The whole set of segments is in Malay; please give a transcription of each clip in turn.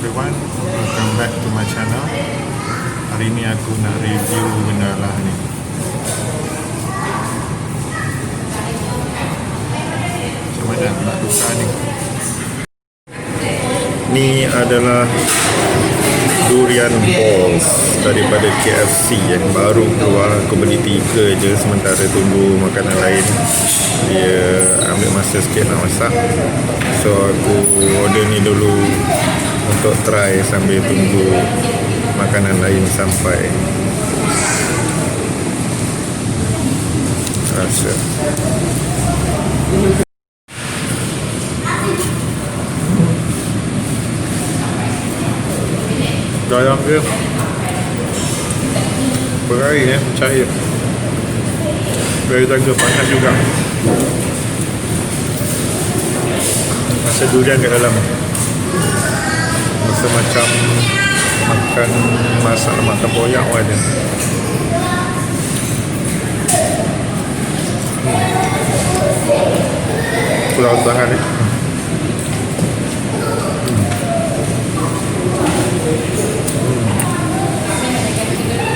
everyone, welcome back to my channel. Hari ni aku nak review benda lah ni. Macam mana aku nak tukar ni? Ni adalah durian balls daripada KFC yang baru keluar aku beli tiga je sementara tunggu makanan lain dia ambil masa sikit nak masak so aku order ni dulu untuk try sambil tunggu makanan lain sampai. Rasa. Garam dia. Berair eh, cair. Berair jaga panas juga. Rasa durian kat dalam Rasa macam Makan Masak lemak tempoyak orang dia. Hmm. Pulau tahan ni.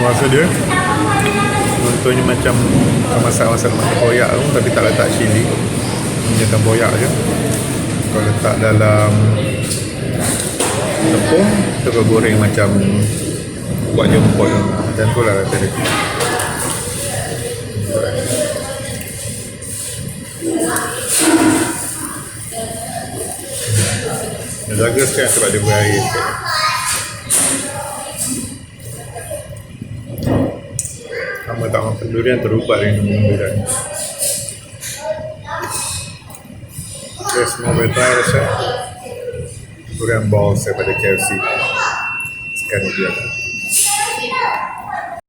Rasa dia Contohnya macam masak-masak lemak tempoyak tu Tapi tak letak cili. Hanya tempoyak je. Kau letak dalam Tepung Tu kau goreng macam Buat jempol. Macam tu lah rasa dia. Dia jaga sekarang sebab dia berair Lama tak makan durian terubah dengan minum durian. Okay, semua boleh try rasa Durian balls daripada KFC Sekarang dia